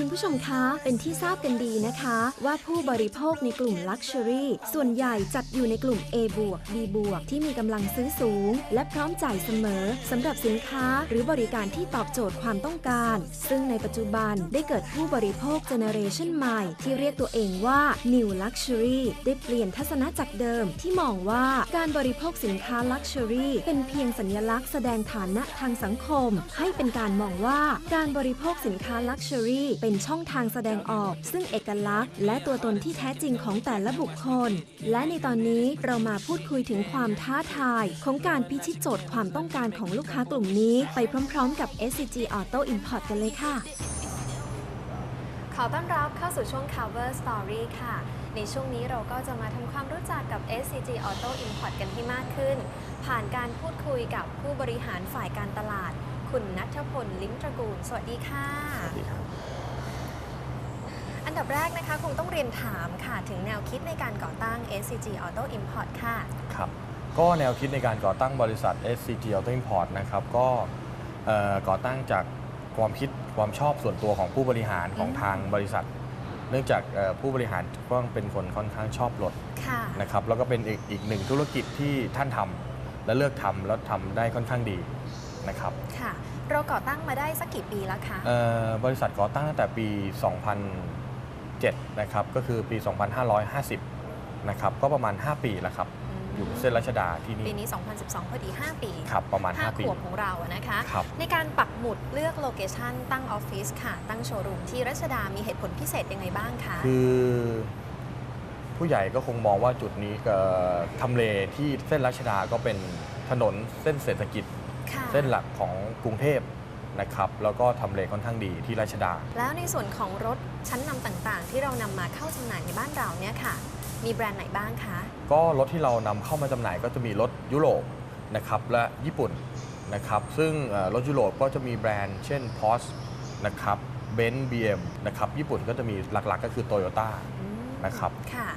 คุณผู้ชมคะ เป็นที่ทราบกันดีนะคะ ว่าผู้บริโภคในกลุ่ม Luxury ส่วนใหญ่จัดอยู่ในกลุ่ม A บวก B บวกที่มีกำลังซื้อสูง และพร้อมจ่ายเสมอสำหรับสินค้าหรือบริการที่ตอบโจทย์ความต้องการ ซึ่งในปัจจุบันได้เกิดผู้บริโภคเจเนอเรชันใหม่ ที่เรียกตัวเองว่า New Luxury ได้เปลี่ยนทัศนะจากเดิมที่มองว่าการบริโภคสินค้า Luxury เป็นเพียงสัญลักษณ์แสดงฐานะทางสังคม ให้เป็นการมองว่าการบริโภคสินค้า Luxury เป็นช่องทางแสดงออก ซึ่งเอกลักษณ์ และตัวตนที่แท้จริงของแต่ละบุคคล และในตอนนี้เรามาพูดคุยถึงความท้าทาย ของการพิชิตโจทย์ความต้องการของลูกค้ากลุ่มนี้ ไปพร้อมๆกับ SCG Auto Import กันเลยค่ะ ขอต้อนรับเข้าสู่ช่วง Cover Story ค่ะ ในช่วงนี้เราก็จะมาทำความรู้จักกับ SCG Auto Import กันให้มากขึ้น ผ่านการพูดคุยกับผู้บริหารฝ่ายการตลาดคุณนัทพล ลิ้มตระกูล สวัสดีค่ะอันดับ แรกนะคะ คงต้องเรียนถามค่ะถึงแนวคิดในการก่อตั้ง SCG Auto Import ค่ะ ครับ ก็แนวคิดในการก่อตั้งบริษัท SCG Auto Import นะครับ ก็เอ่อก่อตั้งจากความคิดความชอบส่วนตัวของผู้บริหารของอืมทางบริษัท เนื่องจากเอ่อผู้บริหารก็เป็นคนค่อนข้างชอบรถค่ะนะครับ แล้วก็เป็นอีกอีกหนึ่งธุรกิจที่ท่านทำและเลือกทำแล้วทำได้ค่อนข้างดีนะครับ ค่ะเราก่อตั้งมาได้สักกี่ปีแล้วคะเอ่อบริษัทก่อตั้งตั้งแต่ปี 2007 นะครับ ก็คือปี 2550 นะครับ ก็ประมาณ 5 ปีแล้วครับ อยู่เส้นรัชดาที่ปีนี่นี้ 2012 พอดี 5 ปีครับประมาณห้า5ปีขวบของเราอะนะคะครับในการปักหมุดเลือกโลเคชันตั้งออฟฟิศค่ะ ตั้งโชว์รูมที่รัชดามีเหตุผลพิเศษยังไงบ้างคะ คือผู้ใหญ่ก็คงมองว่าจุดนี้ก็ทำเลที่เส้นรัชดาก็เป็นถนนเส้นเศรษฐกิจค่ะเส้นหลักของกรุงเทพ นะครับแล้วก็ทำเลค่อนข้างดีที่รัชดา แล้วในส่วนของรถชั้นนำต่างๆ ที่เรานำมาเข้าจำหน่ายในบ้านเราเนี่ยค่ะ มีแบรนด์ไหนบ้างคะ ก็รถที่เรานำเข้ามาจำหน่ายก็จะมีรถยุโรปนะครับและญี่ปุ่นนะครับซึ่งเอ่อรถยุโรปก็จะมีแบรนด์เช่น Porsche นะครับเบนซ์บีเอ็มนะครับญี่ปุ่นก็จะมีหลักๆก็คือ Toyota อืม นะครับ ค่ะ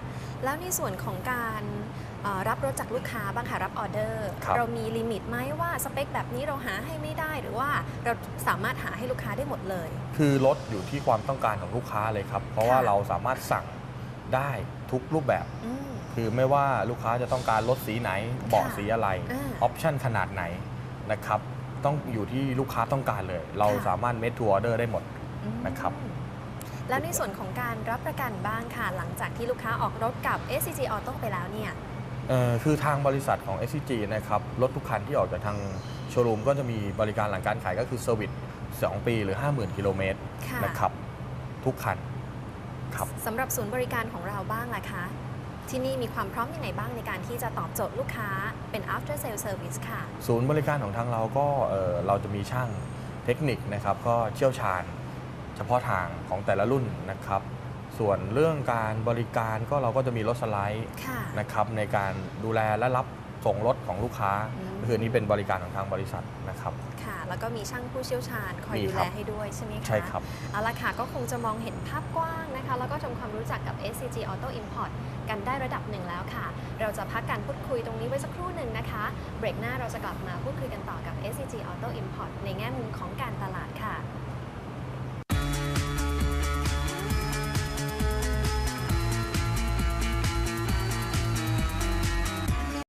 แล้วในส่วนของการเอ่อรับรถจากลูกค้าบ้างค่ะรับออเดอร์ครับเรามีลิมิตไหมว่าสเปคแบบนี้เราหาให้ไม่ได้หรือว่าเราสามารถหาให้ลูกค้าได้หมดเลย คือรถอยู่ที่ความต้องการของลูกค้าเลยครับ เพราะว่าค่ะเราสามารถสั่งได้ทุกรูปแบบอืมคือไม่ว่าลูกค้าจะต้องการรถสีไหนเบาะสีอะไรอ่าออปชันขนาดไหนนะครับต้องอยู่ที่ลูกค้าต้องการเลย เราค่ะสามารถเม d ทัวร์เดอร์ได้หมดอืมนะครับ แล้วในส่วนของการรับประกันบ้างค่ะ หลังจากที่ลูกค้าออกรถกับ SCG Auto ไปแล้วเนี่ยเอ่อคือทางบริษัทของ SCG นะครับรถทุกคันที่ออกจากทางโชว์รูมก็จะมีบริการหลังการขายก็คือเซอร์วิส2 ปีหรือ 50,000 กิโลเมตรค่ะนะครับทุกคันครับสำหรับศูนย์บริการของเราบ้างล่ะคะ ที่นี่มีความพร้อมยังไงบ้างในการที่จะตอบโจทย์ลูกค้าเป็น after sale service ค่ะ ศูนย์บริการของทางเราก็เอ่อเราจะมีช่างเทคนิคนะครับก็เชี่ยวชาญ เฉพาะทางของแต่ละรุ่นนะครับ ส่วนเรื่องการบริการก็เราก็จะมีรถสไลด์ค่ะนะครับในการดูแลและรับส่งรถของลูกค้าอืมก็คืออนนี้เป็นบริการของทางบริษัทนะครับค่ะ แล้วก็มีช่างผู้เชี่ยวชาญคอยมีดูครัแลบให้ด้วยใช่ไหมคะใช่ครับเอาละค่ะก็คงจะมองเห็นภาพกว้างนะคะ แล้วก็ทำความรู้จักกับ SCG Auto Import กันได้ระดับหนึ่งแล้วค่ะ เราจะพักการพูดคุยตรงนี้ไว้สักครู่หนึ่งนะคะ เบรกหน้าเราจะกลับมาพูดคุยกันต่อกับ SCG Auto Import ในแง่มุมของการตลาดค่ะ